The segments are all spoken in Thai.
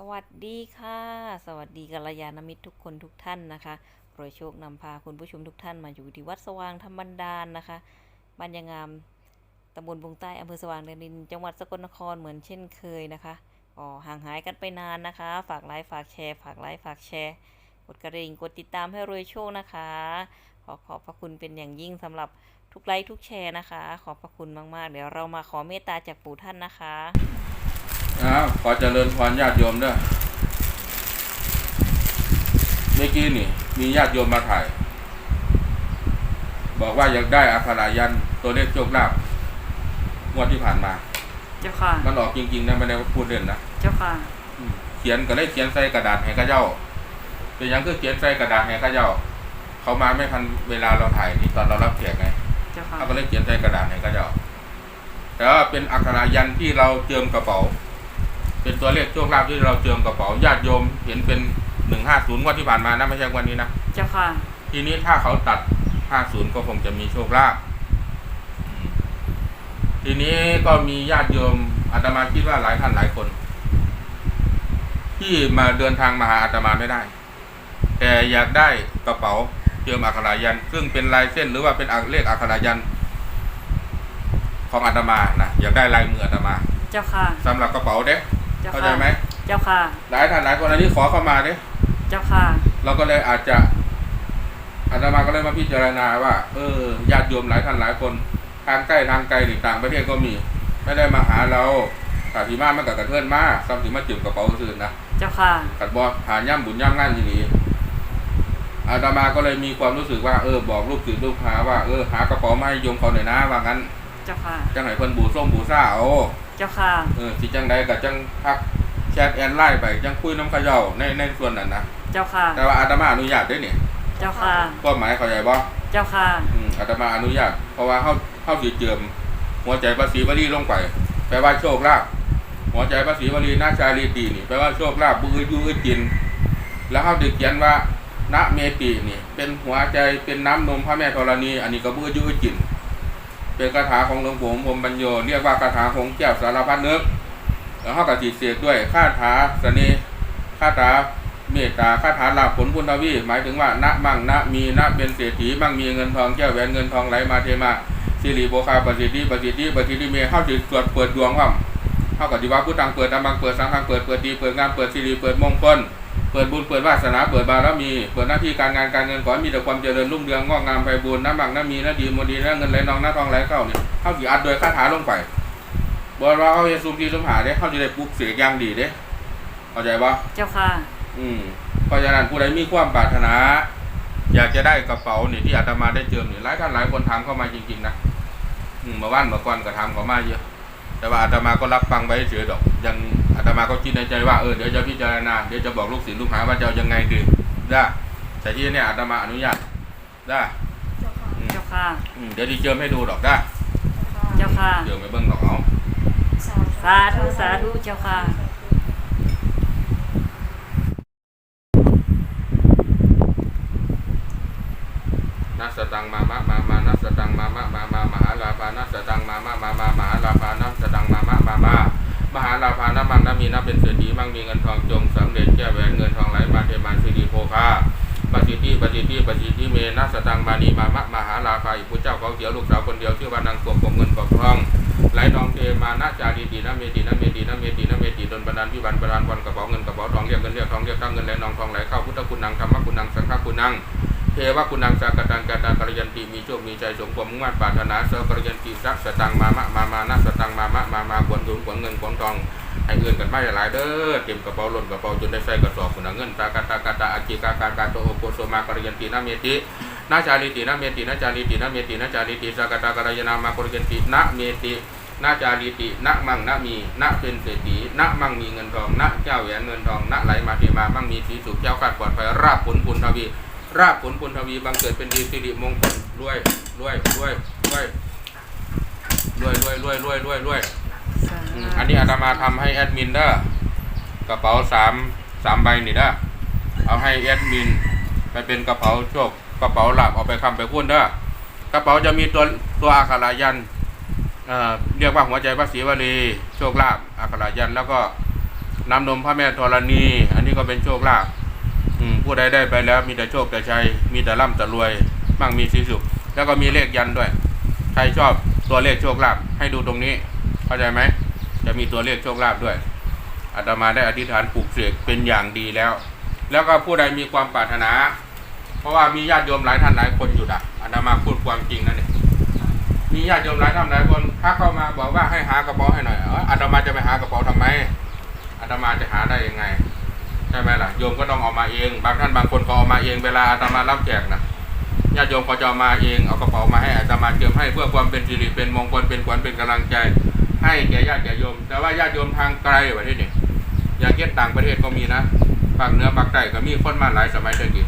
สวัสดีค่ะ สวัสดีกัลยาณมิตรทุกคนทุกท่านนะคะโปรยโชคนำพาคุณผู้ชมทุกท่านมาอยู่ที่วัดสว่างธรรมบันดาลนะคะบ้านยางงามตำบลบงใต้อำเภอสว่างแดนดิน จังหวัดสกลนครเหมือนเช่นเคยนะคะอ๋อห่างหายกันไปนานนะคะ ฝากไลค์ฝากแชร์ ฝากไลค์ฝากแชร์ กดกระดิ่งกดติดตามให้รวยโชคนะคะ ขอขอบพระคุณเป็นอย่างยิ่งสำหรับทุกไลค์ทุกแชร์นะคะ ขอบพระคุณมากๆ เดี๋ยวเรามาขอเมตตาจากปู่ท่านนะคะ อ้าวขอเจริญพรญาติโยมเด้อเมื่อกี้นี่มีญาติโยมมาถ่าย บอกว่าอยากได้อัครายันตัวเลขโชคลาภงวดที่ผ่านมา เจ้าค่ะ มันออกจริงๆนะไม่ได้พูดเล่นนะ เจ้าค่ะอืมเขียนก็เลยเขียนใส่กระดาษให้เข้าเจ้าเป็นหยังคือเขียนใส่กระดาษให้เข้าเจ้า เขามาไม่ทันเวลาเราถ่ายนี่ตอนเรารับแขกไง เจ้าค่ะเขาก็เลยเขียนใส่กระดาษให้เข้าเจ้าแต่ว่าเป็นอักขรายันที่เราเจิมกระเป๋า เป็นตัวเลขโชคลาภที่เราเจิมกระเป๋าญาติโยมเห็นเป็นหนึ่งห้าศูนย์งวดที่ผ่านมานะไม่ใช่งวันนี้นะเจ้าค่ะ ทีนี้ถ้าเขาตัดห้าศูนย์ก็คงจะมีโชคลาภอืมทีนี้ก็มีญาติโยมอาตมาคิดว่าหลายท่านหลายคน ที่มาเดินทางมาหาอาตมาไม่ได้ แต่อยากได้กระเป๋าเจิมอักขรายัน ซึ่งเป็นลายเส้นหรือว่าเป็นอักเลขอักขรายันของอาตมานะอยากได้ลายมืออาตมา เจ้าค่ะสำหรับกระเป๋าเด้เจ้าเข้าใจค่ะไหมเจ้าค่ะ หลายท่านหลายคนอันนี้ขอเข้ามาเด้เจ้าค่ะ เราก็เลยอาจจะอาตมาก็เลยมาพิจารณาว่า เออญาติโยมหลายท่านหลายคน ทางใกล้ทางไกลหรือต่างประเทศก็มี ไม่ได้มาหาเรากาสีมามันกับกระเทือนมาซ้ำสีมาจิบกระเป๋าซื่อนะเจ้าค่ะ กัดบอหาย่ำบุญย่ำงานอย่างนี้อาตมาก็เลยมีความรู้สึกว่าเออบอกลูกศิษย์ลูกหาว่าเออหากระเป๋ามาให้โยมเขาหน่อยนะว่างั้นเจ้าค่ะจังไหนเพิ่นบูส่งบูซ่าเอา เจ้าค่ะ เออสิจังใดกับจังทักแชทแอนไลน์ไปจังคุยน้ำเขย่าในในส่วนนั้นนะเจ้าค่ะ แต่ว่าอาตมาอนุญาตด้วยเนี่ยเจ้าค่ะ ก็หมายเข้าใจบ่เจ้าค่ะอืมอาตมาอนุญาต เพราะว่าเข้าเข้าสีเจิมหัวใจภาษีวลีลงไปแปลว่าโชคลาภหัวใจภาษีวลีนาชาลีตีนี่แปลว่าโชคลาภบุญยูอึดจิน แล้วเขาดึกเขียนว่าณเมตินี่เป็นหัวใจเป็นน้ำนมพระแม่ธรณี อันนี้ก็บุญยูอึดจิน เป็นคาถาของหลวงปู่พรมบรรโยเรียกว่าคาถาของแก้วสารพัดนึกแล้วเขากับจีเสกด้วยคาถาเสน่ห์คาถาเมตตาคาถาลาภผลพุทธวีหมายถึงว่าณมั่งณมีณเป็นเศรษฐีมั่งมีเงินทองแก้วแหวนเงินทองไหลมาเทมาสิริโภคาปสิทธิปสิทธิปสิทธิเมเข้าถึงตรวจเปิดดวงว่าเข้ากับที่ว่าพุทธังเปิดธรรมังเปิดสังฆังเปิดเปิดดีเปิดงานเปิดสิริเปิดมงคล เปิดบุญเปิดวาสนาเปิดบารมี เปิดหน้าที่การงานการเงินขอให้มีแต่ความเจริญรุ่งเรืองงอกงามไพบูรณ์น้ำบังน้ำมีน้ำดีมดีน้ำเงินไหลนองน้ำทองไหลเข้าเนี่ยเข้ากี่อัดโดยคาถาลงไปบอกว่าเขาจะซุ่มทีซุ่มหาเด้เขาจะได้ปลุกเสียอย่างดีเด้เข้าใจปะเจ้าค่ะ อืมเพราะฉะนั้นผู้ใดมีความปรารถนา อยากจะได้กระเป๋านี่ที่อาตมาได้เจิมนี่หลายท่านหลายคนถามเข้ามาจริงๆนะอืมเมื่อวานเมื่อก่อนก็ถามเข้ามาเยอะ แต่ว่าอาตมาก็รับฟังไว้เฉยๆดอก ยังอาตมาก็คิดในใจว่าเออเดี๋ยวจะพิจารณาเดี๋ยวจะบอกลูกศิษย์ลูกหาว่าจะเอายังไงดีได้แต่ที่เนี่ยอาตมาอนุญาตได้อืมเจ้าค่ะอืมเดี๋ยวดีเจิมให้ดูดอกได้เจ้าค่ะเจิมไปเบิ้งดอกเอาสาธุสาธุเจ้าค่ะ นั สตังมามะมามานัสตังมามะมามามหาลาภานัสตังมามะมามามหาลาภานัสตังมามะมามามหาลาภานะมังนะมีนะเป็นเศรษฐีมั่งมีเงินทองจงสำเร็จแก้วแหวนเงินทองไหลมาเทมาสิริโภคาปฏิทิปฏิทิปฏิทิเมนัสตังมานีมามะมหาลาภาอีกผู้เจ้าของเดียวลูกสาวคนเดียวชื่อว่านางกวงกบเงินกบทองไหลนองเทมานะจารีตีนะเมตีนะเมตีนะเมตีนะเมตีดนบันดาลพิบันบันดาลวันกระเป๋าเงินกระเป๋าทองเรียกเงินเรียกทองเรียกตั้งเงินไหลนองทองไหลเข้าพุทธคุณนังธรรมคุณนังสังฆคุณนัง เทวกุณังสากตังกตากรยันติมีโชคมีใจสมความมุ่งมั่นปรารถนาเสกรยันติสักสตังมามะมามานะสตังมามะมามาขวนถุนขวนเงินขวนทองให้เงินกันไม่หลายเด้อเต็มกระเป๋าล้นกระเป๋าจนได้ใส่กระสอบคุณเงินตากาตากาตาอากิกากากาโตโอโกโซมากรยันตินาเมตินาจาริตินาเมตินาจาริตินาเมตินาจาริติสากตากรยานามากรยันตินาเมตินาจาริตินะมั่งนะมีนะเป็นเศรษฐีนะมั่งมีเงินทองนะเจ้าแหวนเงินทองนะไหลมาเทมามั่งมีสีสุขเจ้ากัดปลอดภัยราบผลปุณทวี ราบผลปุณทวีบังเกิดเป็นดีสิริมงคลรวยรวยรวยรวยรวยรวยรวยรวยรวยรวยอันนี้อาตมาทำให้แอดมินเด้อกระเป๋าสามสามใบนี่เด้อเอาให้แอดมินไปเป็นกระเป๋าโชคกระเป๋าหลับเอาไปคำไปคุ้นเด้อกระเป๋าจะมีตัวตัวอักขรายันเอ่อเรียกว่าหัวใจพระศรีวลีโชคลาภอักขรายันแล้วก็น้ำนมพระแม่ธรณี อันนี้ก็เป็นโชคลาภ ผู้ใดได้ไปแล้วมีแต่โชคแต่ชัย มีแต่ร่ำแต่รวยมั่งมีสีสุข แล้วก็มีเลขยันด้วย ใครชอบตัวเลขโชคลาภให้ดูตรงนี้ เข้าใจไหม จะมีตัวเลขโชคลาภด้วยอาตมาได้อธิษฐานปลูกเสกเป็นอย่างดีแล้ว แล้วก็ผู้ใดมีความปรารถนา เพราะว่ามีญาติโยมหลายท่านหลายคนอยู่ดักอาตมาพูดความจริงนั่นเองมีญาติโยมหลายท่านหลายคนทักเข้ามาบอกว่าให้หากระเป๋าให้หน่อยอาตมาจะไปหากระเป๋าทำไมอาตมาจะหาได้ยังไง ช่ไหมล่ะโยมก็ต้องเอามาเอง บางท่านบางคนเขาเอามาเองเวลาอาตมารับแจกนะญาติโยมเขาจะเอามาเองเอากระเป๋ามาให้อาตมาเจิมให้เพื่อความเป็นสิริเป็นมงคลเป็นขวัญเป็นกำลังใจ ให้แก่ญาติแก่โยม แต่ว่าญาติโยมทางไกลประเทศนี่อย่างเช่นต่างประเทศก็มีนะภาคเหนือภาคใต้ก็มีคนมาหลายสมัยเดิมกี่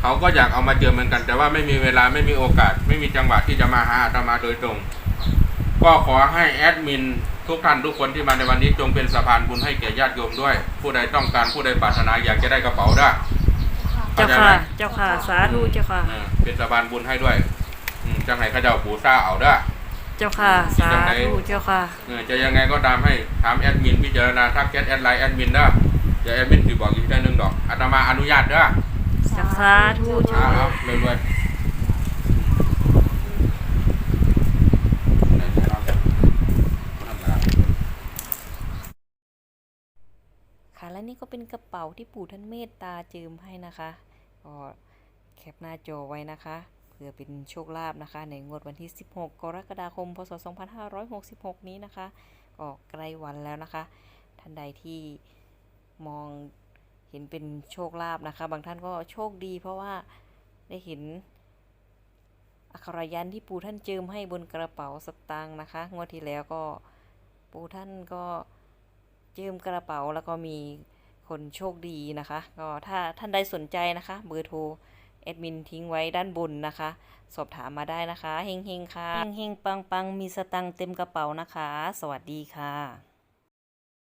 เขาก็อยากเอามาเจอเหมือนกัน แต่ว่าไม่มีเวลาไม่มีโอกาส ไม่มีจังหวะที่จะมาหาอาตมาโดยตรง ก็ขอให้แอดมิน ทุกท่านทุกคนที่มาในวันนี้จงเป็นสะพานบุญให้แก่ญาติโยมด้วย ผู้ใดต้องการผู้ใดปรารถนาอยากจะได้กระเป๋าได้เจ้าค่ะ เจ้าค่ะ สาธุเจ้าค่ะอืมเป็นสะพานบุญให้ด้วยอืมจังไหนเขาเจ้าปูซ่าเอาเด้อเจ้าค่ะ สาธุเจ้าค่ะเออจะยังไงก็ตามให้ถามแอดมินพิจารณาทักแชทแอดไลน์แอดมินเด้อเดี๋ยวแอดมินสิบอกอีกทีหนึงดอกอาตมาอนุญาตเด้อเจ้าสาธุเจ้าเอาค่ะเอารวยๆไหนๆลองดูทำอะไร ค่ะและ นี่ก็เป็นกระเป๋าที่ปู่ท่านเมตตาเจิมให้นะคะก็แคปหน้าจอไว้นะคะ เพื่อเป็นโชคลาภนะคะ ในงวดวันที่ 16 กรกฎาคม พศ 2566 นี้นะคะ ก็ใกล้วันแล้วนะคะ ท่านใดที่มองเห็นเป็นโชคลาภนะคะ บางท่านก็โชคดีเพราะว่าได้เห็นอักขรยันที่ปู่ท่านเจิมให้บนกระเป๋าสตางค์นะคะ งวดที่แล้วก็ปู่ท่านก็เจิมกระเป๋าแล้วก็มี คนโชคดีนะคะ ก็ถ้าท่านใดสนใจนะคะ เบอร์โทรแอดมินทิ้งไว้ด้านบนนะคะ สอบถามมาได้นะคะ เฮงเฮงค่ะ เฮงเฮงปังปังมีสตังเต็มกระเป๋านะคะ สวัสดีค่ะ